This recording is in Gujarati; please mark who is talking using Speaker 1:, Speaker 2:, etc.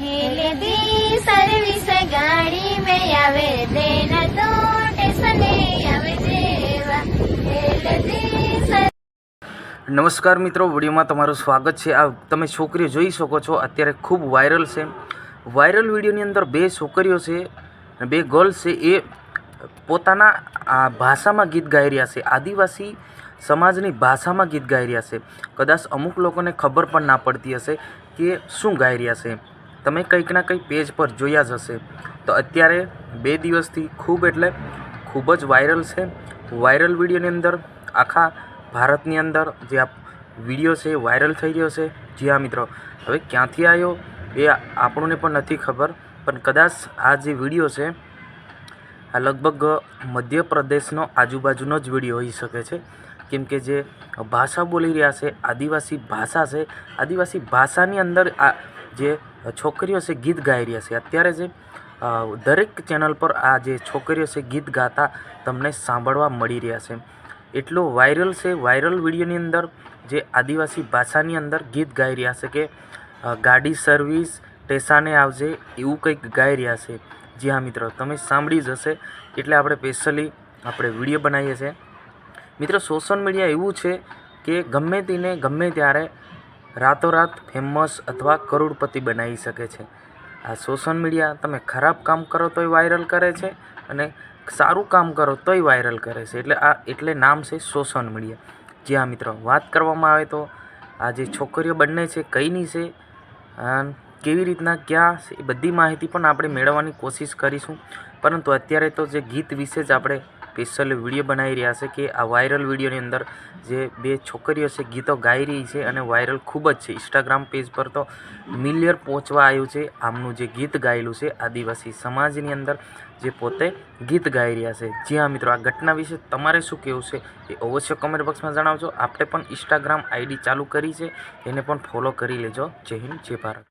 Speaker 1: હેલે દી સર્વિસ ગાડી મે આવે દેના તો ટેસને આવે
Speaker 2: નમસ્કાર મિત્રો, વિડીયોમાં તમારું સ્વાગત છે. આ તમે છોકરીઓ જોઈ શકો છો, અત્યારે ખૂબ વાયરલ છે. વાયરલ વિડીયોની અંદર બે છોકરીઓ છે બે ગર્લ્સ છે. એ પોતાના આ ભાષામાં ગીત ગાઈ રહ્યા છે. આદિવાસી સમાજની ભાષામાં ગીત ગાઈ રહ્યા છે. કદાચ અમુક લોકોને ખબર પણ ના પડતી હશે કે શું ગાઈ રહ્યા છે. તમે કંઈક ના કંઈક પેજ પર જોયા જ હશે. તો અત્યારે બે દિવસથી ખૂબ એટલે ખૂબ જ વાયરલ છે. વાયરલ વિડીયોની અંદર, આખા ભારતની અંદર જે આ વીડિયો છે એ વાયરલ થઈ રહ્યો છે. જી હા, મિત્રો. હવે ક્યાંથી આવ્યો એ આપણને પણ નથી ખબર, પણ કદાચ આ જે વીડિયો છે, આ લગભગ મધ્યપ્રદેશનો આજુબાજુનો જ વીડિયો હોઈ શકે છે. કેમ કે જે ભાષા બોલી રહ્યા છે, આદિવાસી ભાષા છે, આદિવાસી ભાષાની અંદર આ જે છોકરીઓ છે, ગીત ગાઈ રહ્યા છે. અત્યારે જે દરેક ચેનલ પર આ જે છોકરીઓ છે, ગીત ગાતા તમને સાંભળવા મળી રહ્યા છે. એટલો વાયરલ છે, વાયરલ વિડીયોની અંદર જે આદિવાસી ભાષાની અંદર ગીત ગાઈ રહ્યા છે કે ગાડી સર્વિસ ટેસાને આવજે એવું કંઈક ગાઈ રહ્યા છે. જી હા મિત્રો, તમે સાંભળી જશે એટલે આપણે સ્પેશિયલી આપણે વીડિયો બનાવીએ છીએ. મિત્રો, સોશિયલ મીડિયા એવું છે કે ગમે તેને ગમે ત્યારે રાતોરાત ફેમસ અથવા કરોડપતિ બનાવી શકે છે. આ સોશિયલ મીડિયા તમે ખરાબ કામ કરો તોય વાયરલ કરે છે અને સારું કામ કરો તોય વાયરલ કરે છે. એટલે આ એટલે નામ છે સોશિયલ મીડિયા જી હા મિત્રો, વાત કરવામાં આવે તો આ જે છોકરીઓ બંને છે, કઈની છે કેવી રીતના ક્યાં છે, એ બધી માહિતી પણ આપણે મેળવવાની કોશિશ કરીશું. પરંતુ અત્યારે તો જે ગીત વિશે જ આપણે સ્પેશિયલ વીડિયો બનાવી રહ્યા છે કે આ વાયરલ વિડીયોની અંદર જે બે છોકરીઓ છે, ગીતો ગાઈ રહી છે અને વાયરલ ખૂબ જ છે. ઇન્સ્ટાગ્રામ પેજ પર તો મિલિયર પહોંચવા આવ્યું છે. આમનું જે ગીત ગાયેલું છે, આદિવાસી સમાજની અંદર જે પોતે ગીત ગાઈ રહ્યા છે. જી હા મિત્રો, આ ઘટના વિશે તમારે શું કહેવું છે એ અવશ્ય કમેન્ટ બોક્સમાં જણાવજો. આપણે પણ ઇન્સ્ટાગ્રામ આઈડી ચાલુ કરી છે, એને પણ ફોલો કરી લેજો. જય હિન્દ, જય ભારત.